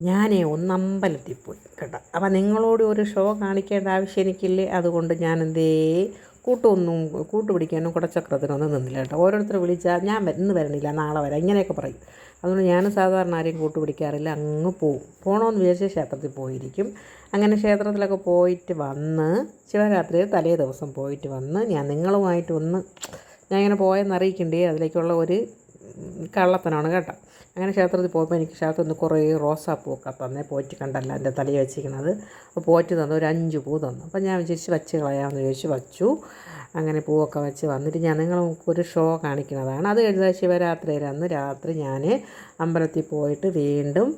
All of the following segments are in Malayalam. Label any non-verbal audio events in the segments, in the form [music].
ഞാനേ ഒന്ന് അമ്പലത്തിൽ കേട്ടോ. അപ്പം നിങ്ങളോട് ഒരു ഷോ കാണിക്കേണ്ട ആവശ്യം എനിക്കില്ലേ? അതുകൊണ്ട് ഞാൻ എന്തേ കൂട്ടൊന്നും കൂട്ട് പിടിക്കാനും കുടച്ചക്രത്തിനൊന്നും നിന്നില്ല കേട്ടോ. ഓരോരുത്തർ വിളിച്ചാൽ ഞാൻ ഇന്ന് വരണില്ല നാളെ വരാം ഇങ്ങനെയൊക്കെ പറയും. അതുകൊണ്ട് ഞാൻ സാധാരണ ആരെയും കൂട്ട് പിടിക്കാറില്ല അങ്ങ് പോവും. പോകണമെന്ന് വിചാരിച്ച ക്ഷേത്രത്തിൽ പോയിരിക്കും. അങ്ങനെ ക്ഷേത്രത്തിലൊക്കെ പോയിട്ട് വന്ന് ശിവരാത്രി തലേ ദിവസം പോയിട്ട് വന്ന് ഞാൻ നിങ്ങളുമായിട്ട് ഒന്ന് ഞാൻ ഇങ്ങനെ പോയെന്ന് അറിയിക്കണ്ടേ അതിലേക്കുള്ള ഒരു ഉം, കള്ളത്തനാണ് കേട്ടോ. അങ്ങനെ ക്ഷേത്രത്തിൽ പോയപ്പോൾ എനിക്ക് ക്ഷേത്രത്തിൽ നിന്ന് കുറേ റോസാപ്പൂവൊക്കെ തന്നെ പോറ്റി കണ്ടല്ല എന്റെ തലയിൽ വെച്ചിരിക്കുന്നത്. അപ്പോൾ പോറ്റി തന്നു ഒരു അഞ്ച് പൂ തന്നു. അപ്പോൾ ഞാൻ വിചാരിച്ച് വച്ച് കളയാമെന്ന് വിചാരിച്ച് വച്ചു. അങ്ങനെ പൂവൊക്കെ വെച്ച് വന്നിട്ട് ഞാൻ നിങ്ങൾക്കൊരു ഷോ കാണിക്കുന്നതാണ്. അത് കഴിഞ്ഞ ശിവരാത്രിയിൽ അന്ന് രാത്രി ഞാൻ അമ്പലത്തിൽ പോയിട്ട് വീണ്ടും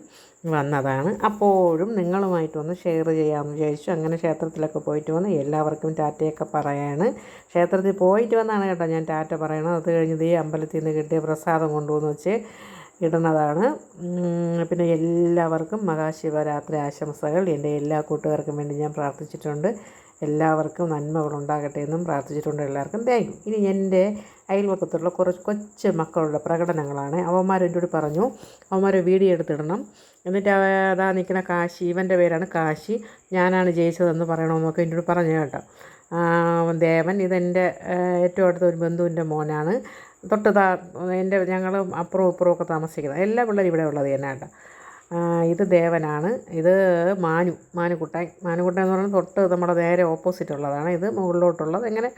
വന്നതാണ്. അപ്പോഴും നിങ്ങളുമായിട്ടൊന്ന് ഷെയർ ചെയ്യാമെന്ന് വിചാരിച്ചു. അങ്ങനെ ക്ഷേത്രത്തിലൊക്കെ പോയിട്ട് വന്ന് എല്ലാവർക്കും ടാറ്റയൊക്കെ പറയാണ്. ക്ഷേത്രത്തിൽ പോയിട്ട് വന്നാണ് കേട്ടോ ഞാൻ ടാറ്റ പറയണത്. അത് കഴിഞ്ഞത് ഈ അമ്പലത്തിൽ നിന്ന് കിട്ടിയ പ്രസാദം കൊണ്ടുവന്ന് വെച്ച് ഇടുന്നതാണ്. പിന്നെ എല്ലാവർക്കും മഹാശിവരാത്രി ആശംസകൾ. എന്റെ എല്ലാ കൂട്ടുകാർക്കും വേണ്ടി ഞാൻ പ്രാർത്ഥിച്ചിട്ടുണ്ട്. എല്ലാവർക്കും നന്മകൾ ഉണ്ടാകട്ടെ എന്നും പ്രാർത്ഥിച്ചിട്ടുണ്ട് എല്ലാവർക്കും. താങ്ക് ഇനി എന്റെ അയൽവക്കത്തുള്ള കുറച്ച് കൊച്ചു മക്കളുടെ പ്രകടനങ്ങളാണ്. അവന്മാർ എന്നോട് പറഞ്ഞു അവന്മാരെ വീഡിയോ എടുത്തിടണം. എന്നിട്ട് അതാ നിൽക്കുന്ന കാശി ഇവന്റെ പേരാണ് കാശി. ഞാനാണ് ജയിച്ചതെന്ന് പറയണമെന്നൊക്കെ എന്നോട് പറഞ്ഞു കേട്ടോ. ദേവൻ ഇതെന്റെ ഏറ്റവും അടുത്ത ഒരു ബന്ധുവിന്റെ മോനാണ്. തൊട്ട് താ എന്റെ ഞങ്ങൾ അപ്പുറവും ഇപ്പുറവും ഒക്കെ താമസിക്കുന്നത് എല്ലാ പിള്ളേരും ഇവിടെ ഉള്ളത് തന്നെ കേട്ടോ ഇത് ദേവനാണ്. ഇത് മാനു മാനുക്കുട്ടൻ മാനുക്കുട്ടൻ എന്ന് പറഞ്ഞാൽ തൊട്ട് നമ്മുടെ നേരെ ഓപ്പോസിറ്റ് ഉള്ളതാണ്. ഇത് മുകളിലോട്ടുള്ളത്. എങ്ങനെ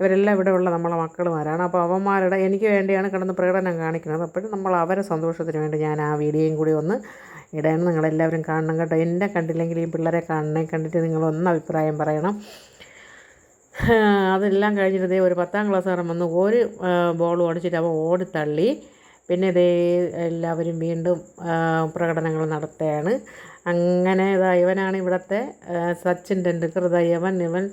ഇവരെല്ലാം ഇവിടെ ഉള്ള നമ്മളെ മക്കളുമാരാണ്. അപ്പോൾ അവന്മാരുടെ എനിക്ക് വേണ്ടിയാണ് കിടന്ന് പ്രകടനം കാണിക്കുന്നത്. അപ്പോഴും നമ്മൾ അവരെ സന്തോഷത്തിന് വേണ്ടി ഞാൻ ആ വീഡിയോയും കൂടി ഒന്ന് ഇടണം. നിങ്ങളെല്ലാവരും കാണണം കേട്ടോ. എന്നെ കണ്ടില്ലെങ്കിൽ ഈ പിള്ളേരെ കാണണേ. കണ്ടിട്ട് നിങ്ങളൊന്ന് അഭിപ്രായം പറയണം. [laughs] അതെല്ലാം കഴിഞ്ഞിട്ട് ദേ ഒരു പത്താം ക്ലാസ്സുകാരൻ വന്ന് ഒരു ബോൾ ഓടിച്ചിട്ട് അവൻ ഓടിത്തള്ളി. പിന്നെ ഇതേ എല്ലാവരും വീണ്ടും പ്രകടനങ്ങൾ നടത്തുകയാണ്. അങ്ങനെ ഇതാ ഇവനാണ് ഇവിടുത്തെ സച്ചിൻ ടെണ്ടുൽക്കർ ഇതാ ഇവൻ ഇവൻ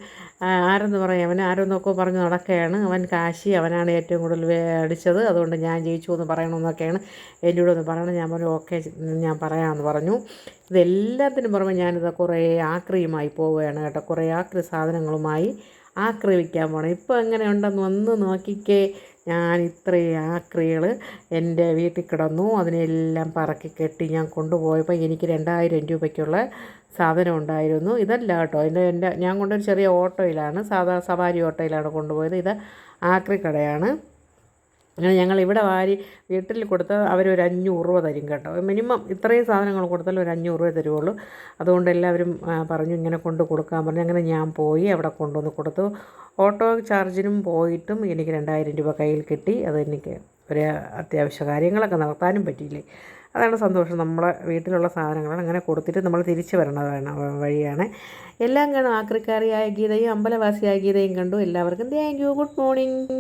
ആരെന്ന് പറയും അവൻ ആരെന്നൊക്കെ പറഞ്ഞ് നടക്കുകയാണ്. അവൻ കാശി അവനാണ് ഏറ്റവും കൂടുതൽ അടിച്ചത്. അതുകൊണ്ട് ഞാൻ ജയിച്ചു എന്ന് പറയണമെന്നൊക്കെയാണ് എന്നോട് ഒന്ന് പറയണം. ഞാൻ പറഞ്ഞു ഓക്കെ ഞാൻ പറയാമെന്ന് പറഞ്ഞു. ഇതെല്ലാത്തിനും പുറമെ ഞാനിത് കുറേ ആക്രിയുമായി പോവുകയാണ് കേട്ടോ. കുറേ ആക്രി സാധനങ്ങളുമായി ആക്രമിക്കാൻ പോകണം ഇപ്പോൾ എങ്ങനെ ഉണ്ടെന്ന് ഒന്ന് നോക്കിക്കേ. ഞാൻ ഇത്രയും ആക്രികൾ എന്റെ വീട്ടിൽ കിടന്നു. അതിനെല്ലാം പറക്കി കെട്ടി ഞാൻ കൊണ്ടുപോയപ്പോൾ എനിക്ക് രണ്ടായിരം രൂപയ്ക്കുള്ള സാധനം ഉണ്ടായിരുന്നു. ഇതല്ല കേട്ടോ. എന്റെ എന്റെ ഞാൻ കൊണ്ടൊരു ചെറിയ ഓട്ടോയിലാണ്. സാധാ സവാരി ഓട്ടോയിലാണ് കൊണ്ടുപോയത്. ഇത് ആക്രി കടയാണ് അങ്ങനെ ഞങ്ങൾ ഇവിടെ വാരി വീട്ടിൽ കൊടുത്താൽ അവരൊരു അഞ്ഞൂറ് രൂപ തരും കേട്ടോ. മിനിമം ഇത്രയും സാധനങ്ങൾ കൊടുത്താൽ ഒരു അഞ്ഞൂറ് രൂപ തരുള്ളൂ അതുകൊണ്ട് എല്ലാവരും പറഞ്ഞു ഇങ്ങനെ കൊണ്ട് കൊടുക്കാൻ പറഞ്ഞു. അങ്ങനെ ഞാൻ പോയി അവിടെ കൊണ്ടുവന്ന് കൊടുത്തു. ഓട്ടോ ചാർജിനും പോയിട്ടും എനിക്ക് രണ്ടായിരം രൂപ കയ്യിൽ കിട്ടി. അത് എനിക്ക് ഒരു അത്യാവശ്യ കാര്യങ്ങളൊക്കെ നടത്താനും പറ്റിയില്ലേ. അതാണ് സന്തോഷം. നമ്മളെ വീട്ടിലുള്ള സാധനങ്ങളാണ് അങ്ങനെ കൊടുത്തിട്ട് നമ്മൾ തിരിച്ചു വരണതാണ് വഴിയാണ്. എല്ലാം കാണും ആക്രിക്കാരിയായ ഗീതയും അമ്പലവാസിയായ ഗീതയും കണ്ടു. എല്ലാവർക്കും താങ്ക് യു ഗുഡ് മോർണിംഗ്